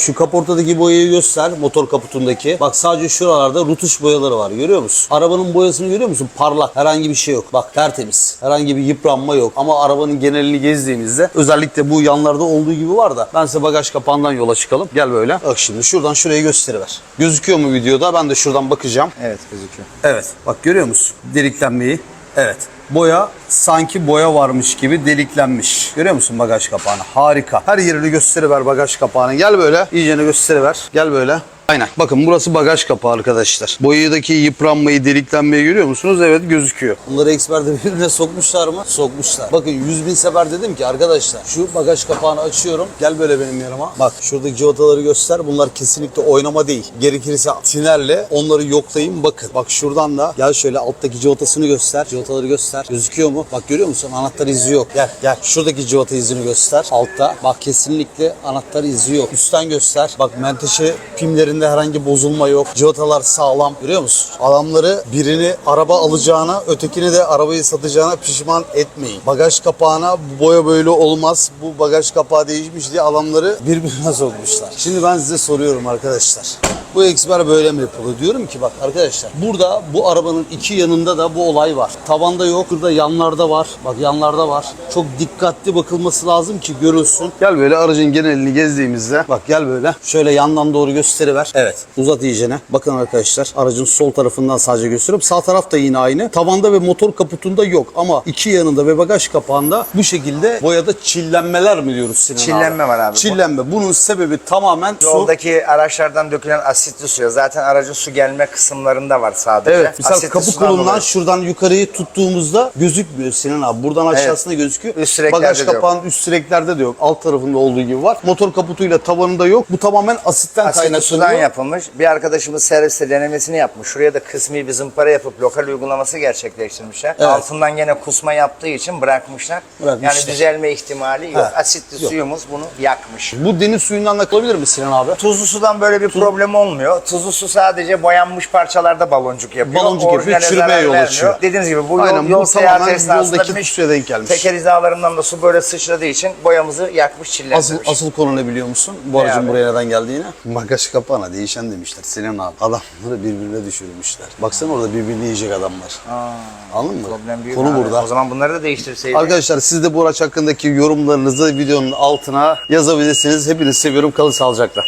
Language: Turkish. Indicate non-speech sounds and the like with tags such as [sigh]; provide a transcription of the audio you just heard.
Şu kaportadaki boyayı göster motor kaputundaki. Bak sadece şuralarda rutuş boyaları var görüyor musun? Arabanın boyasını görüyor musun? Parlak. Herhangi bir şey yok. Bak tertemiz. Herhangi bir yıpranma yok. Ama arabanın genelini gezdiğimizde özellikle bu yanlarda olduğu gibi var da ben size bagaj kapağından yola çıkalım. Gel böyle. Bak şimdi şuradan şurayı gösteriver. Gözüküyor mu videoda? Ben de şuradan bakacağım. Evet gözüküyor. Evet. Bak görüyor musun? Deliklenmeyi. Evet. Boya sanki boya varmış gibi deliklenmiş. Görüyor musun bagaj kapağını? Harika. Her yerini gösteriver bagaj kapağını. Gel böyle. İyicene gösteriver. Gel böyle. Aynen. Bakın burası bagaj kapağı arkadaşlar. Boyadaki yıpranmayı, deliklenmeyi görüyor musunuz? Evet gözüküyor. Bunları eksperde [laughs] birbirine sokmuşlar mı? Sokmuşlar. Bakın 100 bin sefer dedim ki arkadaşlar şu bagaj kapağını açıyorum. Gel böyle benim yanıma. Bak şuradaki civataları göster. Bunlar kesinlikle oynama değil. Gerekirse tinerle onları yoklayın bakın. Bak şuradan da gel şöyle alttaki civatasını göster. Civataları göster. Gözüküyor mu? Bak görüyor musun? Anahtar izi yok. Gel gel. Şuradaki civata izini göster. Altta. Bak kesinlikle anahtar izi yok. Üstten göster. Bak menteşe pimlerinde herhangi bozulma yok. Civatalar sağlam. Görüyor musun? Adamları birini araba alacağına ötekini de arabayı satacağına pişman etmeyin. Bagaj kapağına bu boya böyle olmaz. Bu bagaj kapağı değişmiş diye adamları birbirine [laughs] sokmuşlar. Şimdi ben size soruyorum arkadaşlar. Bu eksper böyle mi yapılıyor? Diyorum ki bak arkadaşlar burada bu arabanın iki yanında da bu olay var. Tabanda yok. Burada yanlarda var. Bak yanlarda var. Çok dikkatli bakılması lazım ki görülsün. Gel böyle aracın genelini gezdiğimizde bak gel böyle şöyle yandan doğru gösteriver. Evet uzat iyicene. Bakın arkadaşlar aracın sol tarafından sadece gösteriyorum. Sağ taraf da yine aynı. Tavanda ve motor kaputunda yok ama iki yanında ve bagaj kapağında bu şekilde boyada çillenmeler mi diyoruz Sinan Çillenme var abi. Çillenme. Bunun sebebi tamamen su. Yoldaki araçlardan dökülen asitli suya zaten aracın su gelme kısımlarında var sadece. Evet. Mesela Asitli kapı sudan kolundan dolayı. şuradan yukarıyı tuttuğumuzda gözükmüyor Sinan abi. Buradan aşağısında gözüküyor. Üst direklerde Bagaj yok. kapağının üst direklerde de yok. Alt tarafında olduğu gibi var. Motor kaputuyla tavanında yok. Bu tamamen asitten Asitli sudan kaynaklanıyor. yapılmış. Bir arkadaşımız serviste denemesini yapmış. Şuraya da kısmi bir zımpara yapıp lokal uygulaması gerçekleştirmişler. Evet. Altından gene kusma yaptığı için bırakmışlar. Bırakmışlar. Yani düzelme ihtimali yok. Ha, Asitli suyumuz bunu yakmış. Bu deniz suyundan nakılabilir mi Sinan abi? Tuzlu sudan böyle bir problem olmuyor. Tuzlu su sadece boyanmış parçalarda baloncuk yapıyor. Baloncuk yapıyor, çürümeye yol açıyor. Dediğiniz gibi bu yol, Aynen, bu yol seyahati tamamen esnasında suya denk gelmiş. teker hizalarından da su böyle sıçradığı için boyamızı yakmış Asıl, çillendirmiş. asıl konu ne biliyor musun? Bu aracın buraya neden geldiğini. Bagaj kapağına değişen demişler Sinan abi. Adamları birbirine düşürmüşler. Baksana orada birbirini yiyecek adamlar. Anladın mı? Problem büyük Konu abi. burada. O zaman bunları da değiştirseydik. Arkadaşlar siz de bu araç hakkındaki yorumlarınızı videonun altına yazabilirsiniz. Hepinizi seviyorum. Kalın sağlıcakla.